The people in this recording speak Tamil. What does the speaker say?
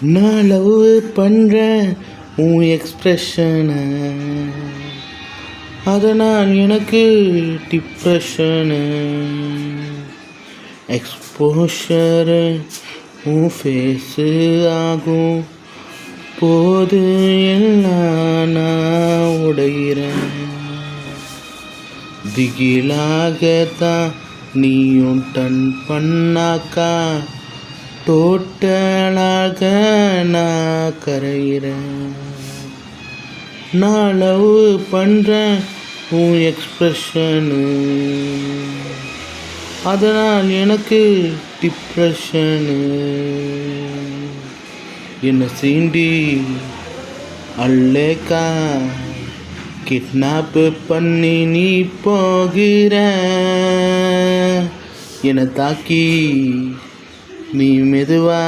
நான் லவ் பண்ணுறேன் உன் எக்ஸ்ப்ரெஷனை நான் எனக்கு டிப்ரெஷனு எக்ஸ்போஷரு உன் ஃபேஸு ஆகும். போது எல்லாம் நான் உடைகிறேன் திகிலாகத்தான் நீயும் டன் பண்ணாக்கா தோட்டலாக நான் கரைகிறேன் நான் லவ் பண்ணுறேன் உன் எக்ஸ்ப்ரெஷனு அதனால் எனக்கு டிப்ரெஷனு என்னை சீண்டி அல்லேக்கா கிட்னாப் பண்ணி நீ போகிற. என்னை தாக்கி நீ மெதுவா